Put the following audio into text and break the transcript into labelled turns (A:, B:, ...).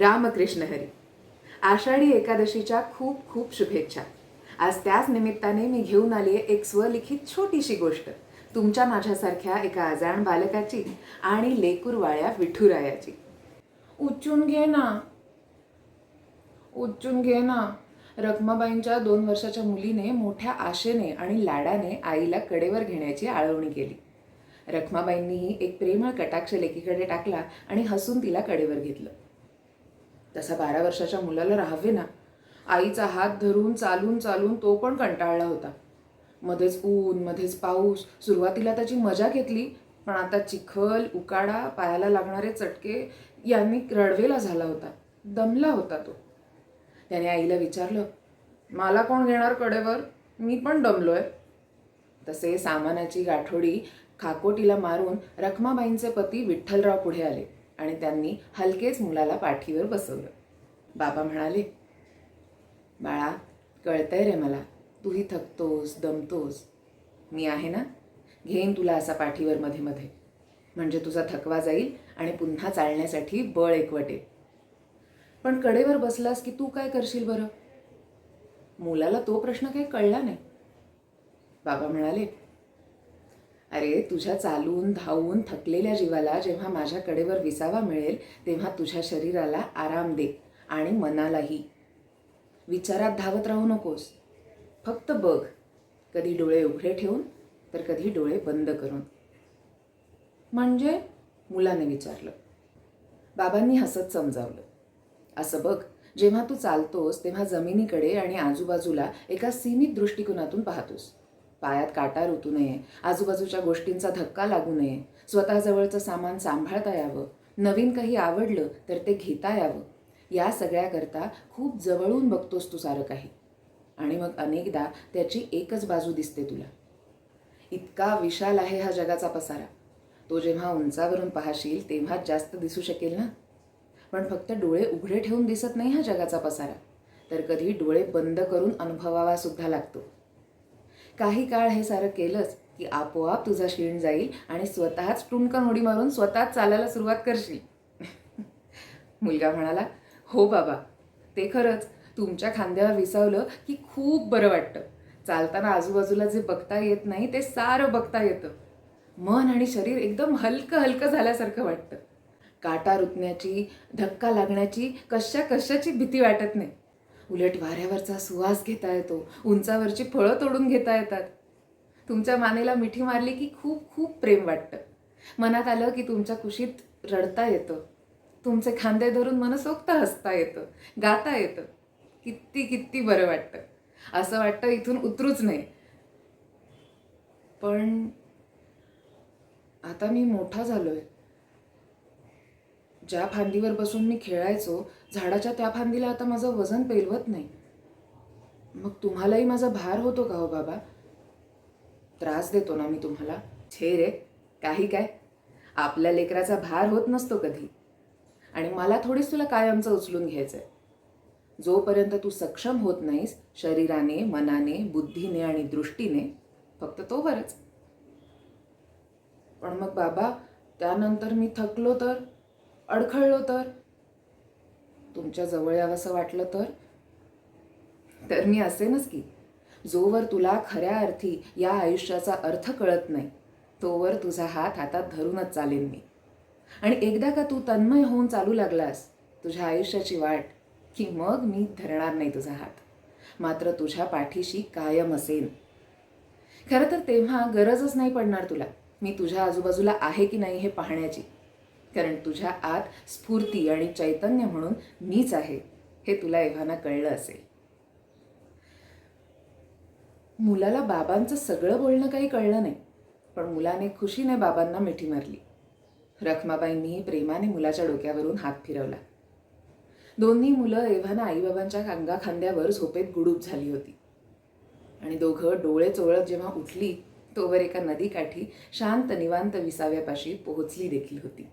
A: रामकृष्ण हरी. आषाढी एकादशीच्या खूप खूप शुभेच्छा. आज त्याच निमित्ताने मी घेऊन आली आहे एक स्वलिखित छोटीशी गोष्ट. तुमच्या माझ्यासारख्या एका अजाण बालकाची आणि लेकूरवाळ्या विठुरायाची. उच्चून घे ना. उच्चून घे ना. रखमाबाईंच्या दोन वर्षाच्या मुलीने मोठ्या आशेने आणि लाडाने आईला कडेवर घेण्याची आळवणी केली. रखमाबाईंनीही एक प्रेमळ कटाक्ष लेकीकडे टाकला आणि हसून तिला कडेवर घेतलं. तसा बारा वर्षाच्या मुलाला राहावे ना. आईचा हात धरून चालून चालून तो पण कंटाळला होता. मध्येच ऊन मध्येच पाऊस सुरुवातीला त्याची मजा घेतली पण आता चिखल उकाडा पायाला लागणारे चटके यांनी रडवेला झाला होता. दमला होता तो. त्याने आईला विचारलं मला कोण घेणार कडेवर? मी पण दमलोय. तसे सामानाची गाठोडी खाकोटीला मारून रखमाबाईंचे पती विठ्ठलराव पुढे आले. आणि त्यांनी हलकेच मुलाला पाठीवर बसवलं. बाबा म्हणाले बाळा कळतंय रे मला. तूही थकतोस दमतोस. मी आहे ना? घेईन तुला असा पाठीवर मध्ये मध्ये म्हणजे तुझा थकवा जाईल आणि पुन्हा चालण्यासाठी बळ एकवटेल पण कडेवर बसलास की तू काय करशील बरं? मुलाला तो प्रश्न काही कळला नाही. बाबा म्हणाले अरे तुझ्या चालून धावून थकलेल्या जीवाला जेव्हा माझ्या कडेवर विसावा मिळेल तेव्हा तुझ्या शरीराला आराम दे आणि मनालाही. विचारात धावत राहू नकोस. फक्त बघ कधी डोळे उघडे ठेवून तर कधी डोळे बंद करून. म्हणजे? मुलाने विचारलं. बाबांनी हसत समजावलं. असं बघ जेव्हा तू चालतोस तेव्हा जमिनीकडे आणि आजूबाजूला एका सीमित दृष्टिकोनातून पाहतोस. पायात काटा रुतू नये. आजूबाजूच्या गोष्टींचा धक्का लागू नये. स्वतःजवळचं सामान सांभाळता यावं. नवीन काही आवडलं तर ते घेता यावं. या सगळ्याकरता खूप जवळून बघतोस तू सारं काही. आणि मग अनेकदा त्याची एकच बाजू दिसते तुला. इतका विशाल आहे हा जगाचा पसारा. तो जेव्हा उंचावरून पाहशील तेव्हाच जास्त दिसू शकेल ना? पण फक्त डोळे उघडे ठेवून दिसत नाही हा जगाचा पसारा. तर कधी डोळे बंद करून अनुभवावा सुद्धा लागतो. काही काळ हे सारं केलंच की आपोआप तुझा क्षीण जाईल आणि स्वतःच टुणकन उडी मारून स्वतःच चालायला सुरुवात करशील. मुलगा म्हणाला हो बाबा ते खरंच. तुमच्या खांद्यावर विसावलं की खूप बरं वाटतं. चालताना आजूबाजूला जे बघता येत नाही ते सारं बघता येतं. मन आणि शरीर एकदम हलकं हलकं झाल्यासारखं वाटतं. काटा रुतण्याची धक्का लागण्याची कशा कशाची भीती वाटत नाही. उलट वाऱ्यावरचा सुवास घेता येतो उंचावरची फळं तोडून घेता येतात. तुमच्या मानेला मिठी मारली की खूप खूप प्रेम वाटतं. मनात आलं की तुमच्या कुशीत रडता येतं. तुमचे खांदे धरून मनसोक्त हसता येतं गाता येतं. किती किती बरं वाटतं. असं वाटतं इथून उतरूच नाही. पण आता मी मोठा झालोय. ज्या फांदीवर बसून मी खेळायचो झाडाच्या त्या फांदीला आता माझं वजन पेलवत नाही. मग तुम्हालाही माझा भार होतो का हो बाबा? त्रास देतो ना मी तुम्हाला. छे रे काही काय? आपल्या लेकराचा भार होत नसतो कधी. आणि मला थोडीच तुला कायमचं उचलून घ्यायचं आहे जोपर्यंत तू सक्षम होत नाहीस शरीराने मनाने बुद्धीने आणि दृष्टीने फक्त तोवरच पण मग बाबा त्यानंतर मी थकलो तर? अडखळलो तर? तुमच्या जवळ यावंसं वाटलं तर? तर मी असेनच की. जोवर तुला खऱ्या अर्थी या आयुष्याचा अर्थ कळत नाही तोवर तुझा हात हातात धरूनच चालेन मी. आणि एकदा का तू तन्मय होऊन चालू लागलास तुझ्या आयुष्याची वाट की मग मी धरणार नाही तुझा हात. मात्र तुझ्या पाठीशी कायम असेन. खरं तर तेव्हा गरजच नाही पडणार तुला मी तुझ्या आजूबाजूला आहे की नाही हे पाहण्याची. कारण तुझ्या आत स्फूर्ती आणि चैतन्य म्हणून मीच आहे हे तुला एव्हाना कळलं असेल. मुलाला बाबांचं सगळं बोलणं काही कळलं नाही पण मुलाने खुशीने बाबांना मिठी मारली. रखमाबाईंनीही प्रेमाने मुलाच्या डोक्यावरून हात फिरवला. दोन्ही मुलं एव्हाना आईबाबांच्या अंगा खांद्यावर झोपेत गुडूप झाली होती. आणि दोघं डोळे चोळत जेव्हा उठली तोवर एका नदीकाठी शांत निवांत विसाव्यापाशी पोहोचली देखील होती.